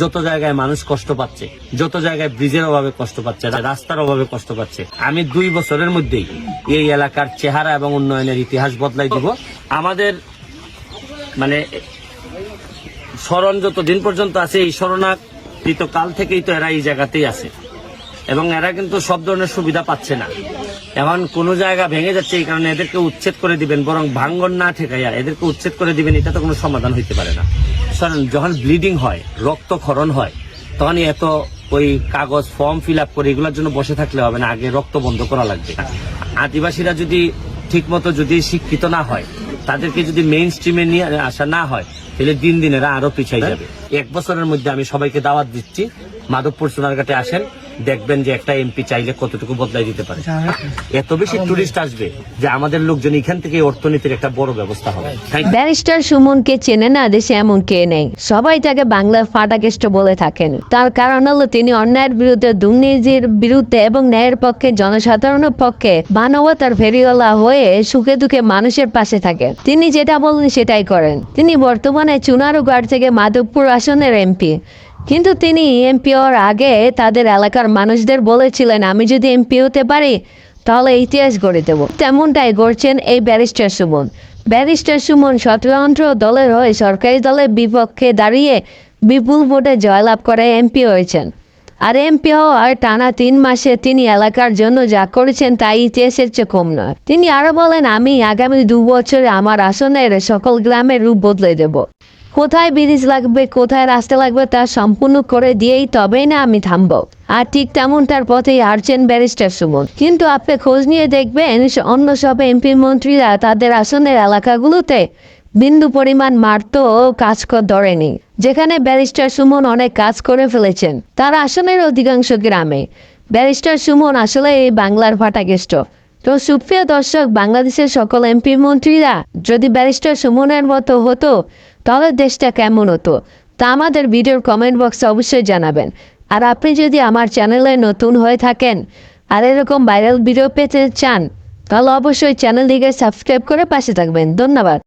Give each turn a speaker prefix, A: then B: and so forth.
A: যত জায়গায় মানুষ কষ্ট পাচ্ছে, যত জায়গায় ব্রিজের অভাবে কষ্ট পাচ্ছে, রাস্তার অভাবে কষ্ট পাচ্ছে, আমি দুই বছরের মধ্যেই এই এলাকার চেহারা এবং উন্নয়নের ইতিহাস বদলাই দিব। আমাদের মানে স্মরণ যত দিন পর্যন্ত আছে, এই স্মরণাকৃত কাল থেকেই তো এরা এই জায়গাতেই আছে। এবং এরা কিন্তু সব ধরনের সুবিধা পাচ্ছে না। এখন কোন জায়গা ভেঙে যাচ্ছে এই কারণে এদেরকে উচ্ছেদ করে দিবেন, বরং ভাঙ্গন না ঠেকাইয়া এদেরকে উচ্ছেদ করে দিবেন, এটা তো কোনো সমাধান হইতে পারে না। শোনেন যখন ব্লিডিং হয়, রক্তক্ষরণ হয় তখন এত ওই কাগজ ফর্ম ফিল আপ করে এগুলোর জন্য বসে থাকলে হবে না, আগে রক্ত বন্ধ করা লাগবে। আদিবাসীরা যদি ঠিকমতো যদি শিক্ষিত না হয়, তাদেরকে যদি মেইন স্ট্রিমে নিয়ে আসা না হয়, তাহলে দিন দিন এরা আরও পিছাই যাবে। এক বছরের মধ্যে আমি সবাইকে দাওয়াত দিচ্ছি, মাধবপুর সোনারঘাটে আসেন। দেখবেন যে একটা এমপি চাইলে কতটুকু বদলাই দিতে পারে। এত বেশি টুরিস্ট আসবে যে আমাদের লোকজন এখান থেকে অর্থনীতির একটা বড় ব্যবস্থা হবে.
B: ব্যারিস্টার সুমনকে চেনে না দেশে এমন কে নেই। সবাই তাকে বাংলার ফাটাকেষ্ট বলে থাকেন। তার কারণ হলো তিনি অন্যায়ের বিরুদ্ধে দুর্নীতির বিরুদ্ধে এবং ন্যায়ের পক্ষে জনসাধারণের পক্ষে মানবতার ফেরিওয়ালা হয়ে সুখে দুঃখে মানুষের পাশে থাকেন। তিনি যেটা বলেন সেটাই করেন। তিনি বর্তমানে চুনারুগড় থেকে মাধবপুর আসনের এমপি। কিন্তু তিনি এমপি হওয়ার আগে তাদের এলাকার মানুষদের বলেছিলেন, আমি যদি এমপি হতে পারি, তাহলে ইতিহাস গড়ে দেব। তেমনটাই গড়ছেন এই ব্যারিস্টার সুমন। ব্যারিস্টার সুমন স্বতন্ত্র দলের হয়ে সরকারি দলের বিপক্ষে দাঁড়িয়ে বিপুল ভোটে জয়লাভ করে এমপি হয়েছেন। আর এমপি হওয়ার টানা তিন মাসে তিনি এলাকার জন্য যা করেছেন তাই ইতিহাসের চেয়ে কম নয়। তিনি আরও বলেন, আমি আগামী দু বছরে আমার আসনের সকল গ্রামের রূপ বদলে দেব। কোথায় ব্রিজ লাগবে, কোথায় রাস্তা লাগবে তা সম্পূর্ণ করে দিয়েই তবেই না আমি থামবো। আর ঠিক তেমন তার পথেই হারছেন ব্যারিস্টার সুমন। কিন্তু আপনি খোঁজ নিয়ে দেখবেন অন্য সব এমপি মন্ত্রীরা তাদের আসনের এলাকাগুলোতে বিন্দু পরিমাণ মারতো কাজ ধরেনি। যেখানে ব্যারিস্টার সুমন অনেক কাজ করে ফেলেছেন, তার আসনের অধিকাংশ গ্রামে। ব্যারিস্টার সুমন আসলে এই বাংলার ফাটাকেষ্ট। তো সুপ্রিয় দর্শক, বাংলাদেশের সকল এমপি মন্ত্রীরা, যদি ব্যারিস্টার সুমনের মতো হতো, তাহলে দেশটা কেমন হতো? তা আমাদের ভিডিওর কমেন্ট বক্সে অবশ্যই জানাবেন। আর আপনি যদি আমার চ্যানেলে নতুন হয়ে থাকেন, আর এরকম ভাইরাল ভিডিও পেতে চান, তাহলে অবশ্যই চ্যানেলটিকে সাবস্ক্রাইব করে পাশে থাকবেন। ধন্যবাদ।